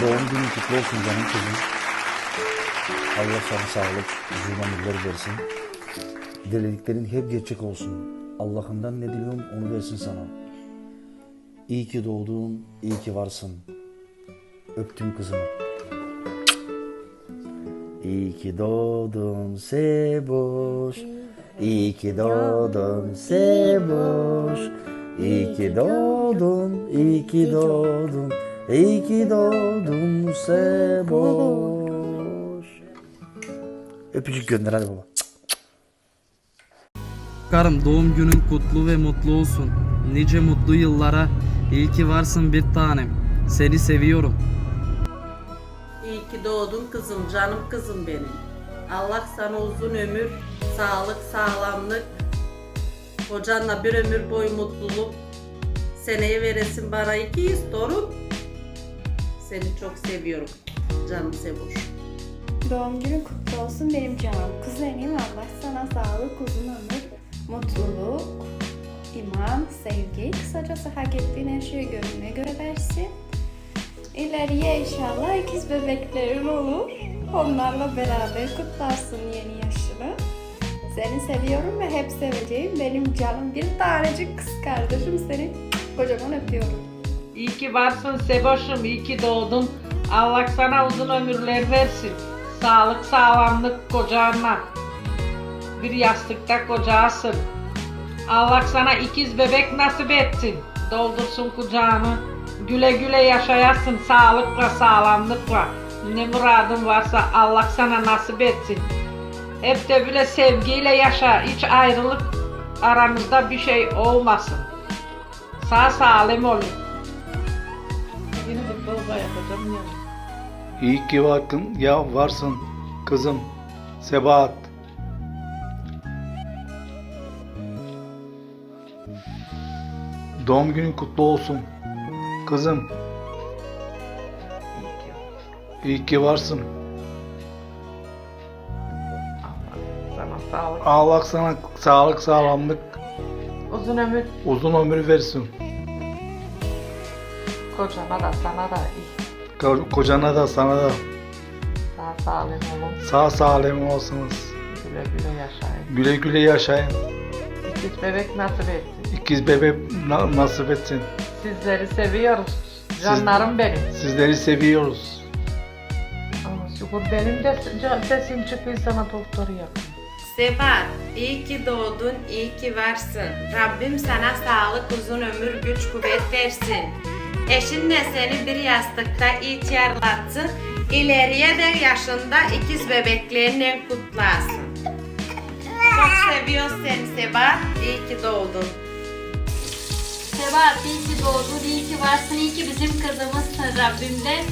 Doğum günün kutlu olsun canım kızım. Allah sana sağlık, uzun ömürler versin. Dilediklerin hep gerçek olsun. Allah'ından ne diliyorum onu versin sana. İyi ki doğdun, iyi ki varsın. Öptüm kızımı. İyi ki doğdun Seboş. İyi ki doğdun Seboş. İyi ki doğdun, iyi ki doğdun. İyi ki doğdun Seboş. Öpücük gönder hadi baba. Karım doğum günün kutlu ve mutlu olsun. Nice mutlu yıllara. İyi ki varsın bir tanem. Seni seviyorum. İyi ki doğdun kızım, canım kızım benim. Allah sana uzun ömür, sağlık, sağlamlık, kocanla bir ömür boyu mutluluk. Seneye veresin bana 200 torun. Seni çok seviyorum. Canım Sevoş. Doğum günün kutlu olsun benim canım kuzenim. Allah sana sağlık, uzun ömür, mutluluk, iman, sevgi. Kısacası hak ettiğin her şeyi gönlüne göre versin. İleriye inşallah ikiz bebeklerin olur. Onlarla beraber kutlarsın yeni yaşını. Seni seviyorum ve hep seveceğim benim canım bir tanecik kız kardeşim seni kocaman öpüyorum. İyi ki varsın Seboş'um, iyi ki doğdun. Allah sana uzun ömürler versin. Sağlık, sağlamlık kocana. Bir yastıkta kocasın. Allah sana ikiz bebek nasip etsin. Doldursun kucağını. Güle güle yaşayasın sağlıkla, sağlamlıkla. Ne muradın varsa Allah sana nasip etsin. Hep de böyle sevgiyle yaşa. Hiç ayrılık aranızda bir şey olmasın. Sağ salim olun. Baba yapacağım ya. İyi ki varsın, ya varsın kızım Sebahat. Doğum günün kutlu olsun kızım. İyi ki varsın. Sana sağlık. Allah sana sağlık, sağlamlık, Uzun ömür uzun ömür versin. Kocana da sana da iyi. Ko- Kocana da sana da Sağ salim olun. sağ salim olsunuz. Güle güle yaşayın. Güle güle yaşayın. İkiz bebek nasip etsin. İkiz bebek na- nasip etsin. Sizleri seviyoruz. Canlarım benim. Sizleri seviyoruz. Ama şükür benim de can- sesim çıkıyor sana doktoru yap. Sebat, iyi ki doğdun, iyi ki varsın. Rabbim sana sağlık, uzun ömür, güç, kuvvet versin. Eşinle seni bir yastıkta ihtiyarlatsın. İleriye de yaşında ikiz bebeklerinle kutlasın. Çok seviyoruz seni Sebat. İyi ki doğdun. Sebat iyi ki doğdun, iyi ki varsın, iyi ki bizim kızımızsın Rabbimden.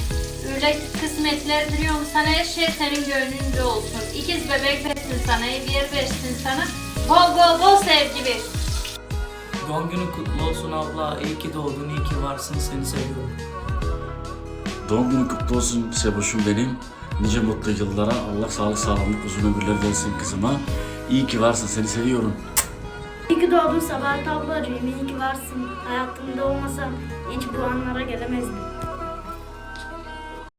Öyle kısmetler diliyorum sana her şey senin gönlünde olsun. İkiz bebek versin sana, hediye versin sana. Bol bol bol sevgi ver. Doğum günün kutlu olsun abla. İyi ki doğdun, iyi ki varsın. Seni seviyorum. Doğum günün kutlu olsun Seboş'um benim. Nice mutlu yıllara Allah sağlık sağlamlık uzun ömürler versin kızıma. İyi ki varsın seni seviyorum. İyi ki doğdun Sabahat ablacığım, iyi ki varsın. Hayatımda olmasan hiç bu anlara gelemezdim.